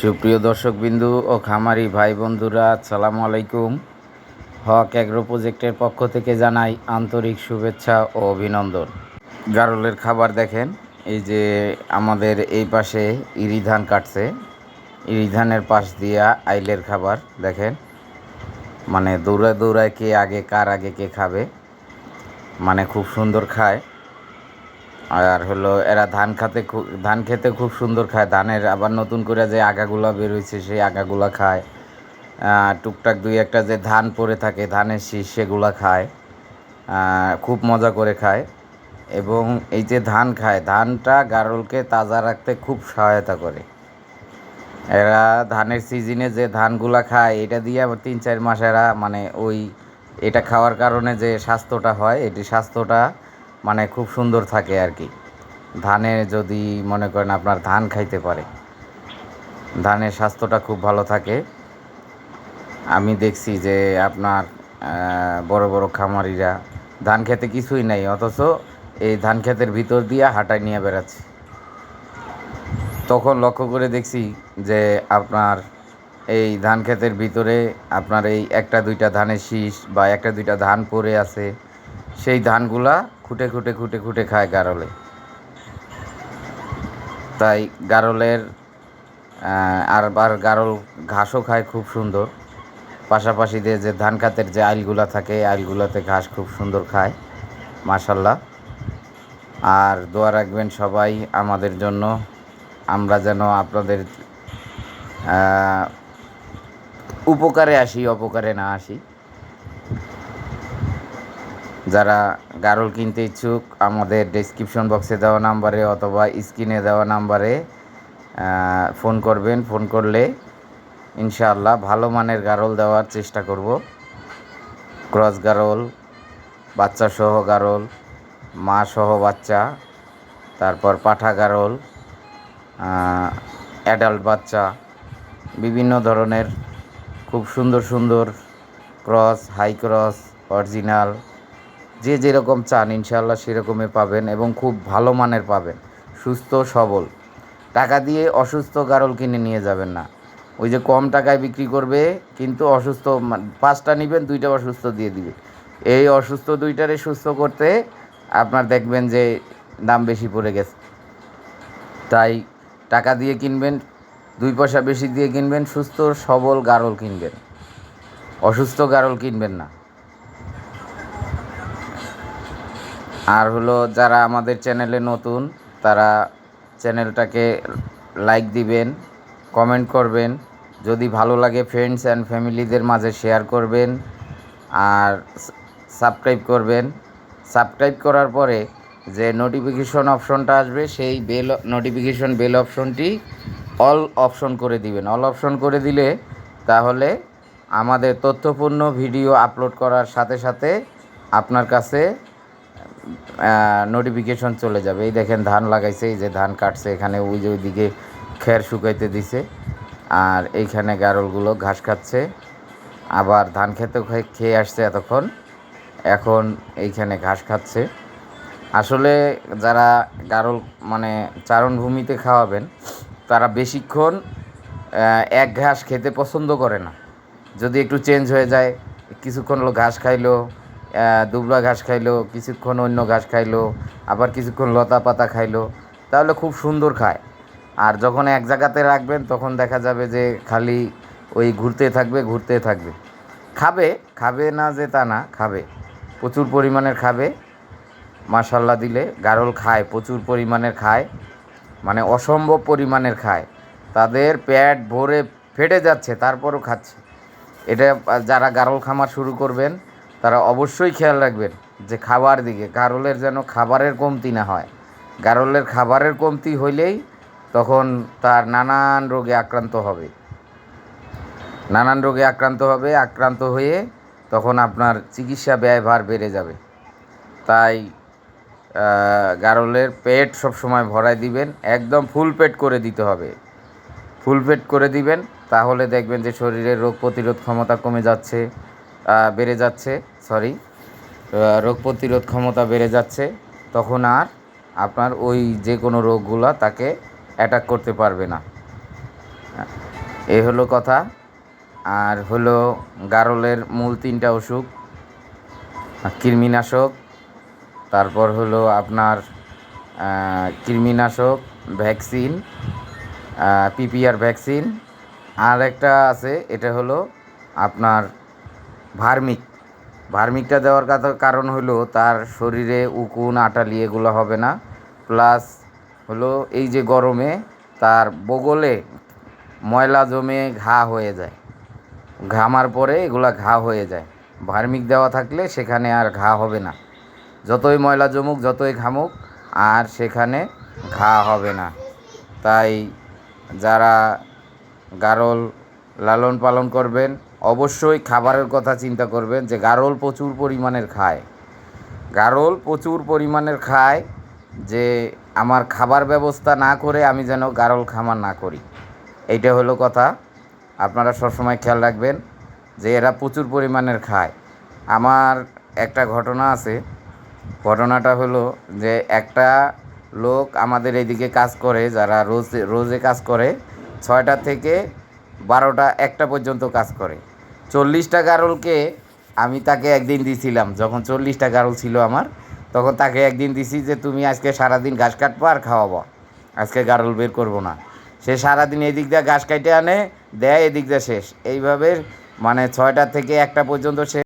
সুপ্রিয় দর্শকবিন্দু ও খামারি ভাই বন্ধুরা আসসালামু আলাইকুম। হক অ্যাগ্রো প্রজেক্টের পক্ষ থেকে জানাই আন্তরিক শুভেচ্ছা ও অভিনন্দন। গারলের খাবার দেখেন, এই যে আমাদের এই পাশে ইরি ধান কাটছে। ইরি ধানের পাশ দিয়া আইলের খাবার, দেখেন। মানে দৌড়ায় দৌড়ায় কে আগে, কার আগে কে খাবে। মানে খুব সুন্দর খায়। আর হলো এরা ধান খাতে ধান খেতে খুব সুন্দর খায়। ধানের আবার নতুন করে যে আগাগুলা বের হয়েছে সেই আগাগুলা খায়। টুকটাক দুই একটা যে ধান পড়ে থাকে, ধানের শীষ, সেগুলা খায়। খুব মজা করে খায়। এবং এই যে ধান খায়, ধানটা গারলকে তাজা রাখতে খুব সহায়তা করে। এরা ধানের সিজনে যে ধানগুলা খায়, এটা দিয়ে আবার তিন চার মাস এরা মানে ওই এটা খাওয়ার কারণে যে স্বাস্থ্যটা হয়, এটি স্বাস্থ্যটা মানে খুব সুন্দর থাকে আর কি। ধানে যদি মনে করেন আপনার ধান খাইতে পারে, ধানের স্বাস্থ্যটা খুব ভালো থাকে। আমি দেখছি যে আপনার বড় বড় খামারিরা ধান খেতে কিছুই নাই, অথচ এই ধান ক্ষেতের ভিতর দিয়ে হাঁটায় নিয়ে বেড়াচ্ছে। তখন লক্ষ্য করে দেখছি যে আপনার এই ধান ক্ষেতের ভিতরে আপনার এই একটা দুইটা ধানের শীষ বা একটা দুইটা ধান পড়ে আছে, সেই ধানগুলা খুঁটে খুঁটে খুঁটে খুঁটে খায় গারলে। তাই গারলের আর বার গারল ঘাসও খায় খুব সুন্দর। পাশাপাশি দিয়ে যে ধান খাতের যে আইলগুলা থাকে আইলগুলাতে ঘাস খুব সুন্দর খায়, মাশাল্লাহ। আর দোয়া রাখবেন সবাই আমাদের জন্য, আমরা যেন আপনাদের উপকারে আসি, অপকারে না আসি। যারা গারল কিনতে ইচ্ছুক, আমাদের ডেসক্রিপশন বক্সে দেওয়া নাম্বারে অথবা স্ক্রিনে দেওয়া নাম্বারে ফোন করবেন। ফোন করলে ইনশাআল্লাহ ভালো মানের গারল দেওয়ার চেষ্টা করব। ক্রস গারল, বাচ্চা সহ গারল, মা সহ বাচ্চা, তারপর পাঠা গারল অ্যাডাল্ট বাচ্চা, বিভিন্ন ধরনের খুব সুন্দর সুন্দর ক্রস হাই ক্রস অরিজিনাল যে যেরকম চান ইনশাল্লাহ সেরকমই পাবেন এবং খুব ভালো মানের পাবেন। সুস্থ, সবল। টাকা দিয়ে অসুস্থ গারল কিনে নিয়ে যাবেন না। ওই যে কম টাকায় বিক্রি করবে, কিন্তু অসুস্থ পাঁচটা নেবেন, দুইটা অসুস্থ দিয়ে দিবে। এই অসুস্থ দুইটারে সুস্থ করতে আপনার দেখবেন যে দাম বেশি পড়ে গেছে। তাই টাকা দিয়ে কিনবেন, দুই পয়সা বেশি দিয়ে কিনবেন, সুস্থ, সবল গারল কিনবেন। অসুস্থ গারল কিনবেন না। আর হলো যারা আমাদের চ্যানেলে নতুন, তারা চ্যানেলটাকে লাইক দিবেন, কমেন্ট করবেন, যদি ভালো লাগে ফ্রেন্ডস অ্যান্ড ফ্যামিলিদের মাঝে শেয়ার করবেন, আর সাবস্ক্রাইব করবেন। সাবস্ক্রাইব করার পরে যে নোটিফিকেশন অপশনটা আসবে, সেই বেল নোটিফিকেশন বেল অপশনটি অল অপশন করে দিবেন। অল অপশন করে দিলে তাহলে আমাদের তথ্যপূর্ণ ভিডিও আপলোড করার সাথে সাথে আপনার কাছে নোটিফিকেশন চলে যাবে। এই দেখেন ধান লাগাইছে, এই যে ধান কাটছে এখানে, ওই যে ওইদিকে খের শুকাইতে দিছে। আর এইখানে গারলগুলো ঘাস খাচ্ছে। আবার ধান খেতেও খেয়ে আসছে এতক্ষণ। এখন এইখানে ঘাস খাচ্ছে। আসলে যারা গারল মানে চারণভূমিতে খাওয়াবেন, তারা বেশিক্ষণ এক ঘাস খেতে পছন্দ করে না। যদি একটু চেঞ্জ হয়ে যায়, কিছুক্ষণ হলো ঘাস খাইলো দুবলা ঘাস খাইলো, কিছুক্ষণ অন্য ঘাস খাইলো, আবার কিছুক্ষণ লতা পাতা খাইলো, তাহলে খুব সুন্দর খায়। আর যখন এক জায়গাতে রাখবেন, তখন দেখা যাবে যে খালি ওই ঘুরতে থাকবে ঘুরতে থাকবে। খাবে খাবে না যে তা না, খাবে। প্রচুর পরিমাণের খাবে মাসাল্লা দিলে গারল খায়, প্রচুর পরিমাণের খায় মানে অসম্ভব পরিমাণের খায়। তাদের পেট ভরে ফেটে যাচ্ছে, তারপরও খাচ্ছে। এটা যারা গারল খামার শুরু করবেন তারা অবশ্যই খেয়াল রাখবেন যে খাবার দিকে গারলের যেন খাবারের কমতি না হয়। গারলের খাবারের কমতি হইলেই তখন তার নানান রোগে আক্রান্ত হবে। নানান রোগে আক্রান্ত হবে, আক্রান্ত হয়ে তখন আপনার চিকিৎসা ব্যয়ভার বেড়ে যাবে। তাই গারলের পেট সব সময় ভরায় দিবেন, একদম ফুল পেট করে দিতে হবে। ফুল পেট করে দিবেন, তাহলে দেখবেন যে শরীরের রোগ প্রতিরোধ ক্ষমতা কমে যাচ্ছে। বেড়ে যাচ্ছে সরি রোগ প্রতিরোধ ক্ষমতা বেড়ে যাচ্ছে, তখন আর আপনার ওই যে কোনো রোগগুলা তাকে অ্যাটাক করতে পারবে না। এই হলো কথা। আর হলো গারলের মূল তিনটা অসুখ কৃমিনাশক, তারপর হলো আপনার কৃমিনাশক, ভ্যাকসিন পিপিআর ভ্যাকসিন। আর একটা আছে, এটা হলো আপনার ভার্মিক। ভার্মিকটা দেওয়ার কারণ হলো তার শরীরে উকুন, আটালি এগুলো হবে না। প্লাস হলো এই যে গরমে তার বগলে ময়লা জমে ঘা হয়ে যায়। ঘামার পরে এগুলা ঘা হয়ে যায়। ভার্মিক দেওয়া থাকলে সেখানে আর ঘা হবে না। যতই ময়লা জমুক, যতই ঘামুক, আর সেখানে ঘা হবে না। তাই যারা গারল লালন পালন করবেন। অবশ্যই খাবারের কথা চিন্তা করবেন যে গারল প্রচুর পরিমাণের খায়। গারল প্রচুর পরিমাণের খায় যে আমার খাবার ব্যবস্থা না করে আমি যেন গারল খামার না করি। এইটা হলো কথা। আপনারা সবসময় খেয়াল রাখবেন যে এরা প্রচুর পরিমাণের খায়। আমার একটা ঘটনা আছে। ঘটনাটা হলো যে একটা লোক আমাদের এদিকে কাজ করে, যারা রোজ, রোজে কাজ করে, ছয়টা থেকে বারোটা একটা পর্যন্ত কাজ করে। চল্লিশটা গারলকে আমি তাকে একদিন দিছিলাম। যখন চল্লিশটা গারল ছিল আমার, তখন তাকে একদিন দিছি যে, তুমি আজকে সারাদিন ঘাস কাটবো আর খাওয়াবো। আজকে গারল বের করব না। সে সারাদিন এদিক দিয়ে ঘাস কাটে আনে, দেয় এদিক দিয়ে শেষ। এইভাবে মানে ছয়টা থেকে একটা পর্যন্ত সে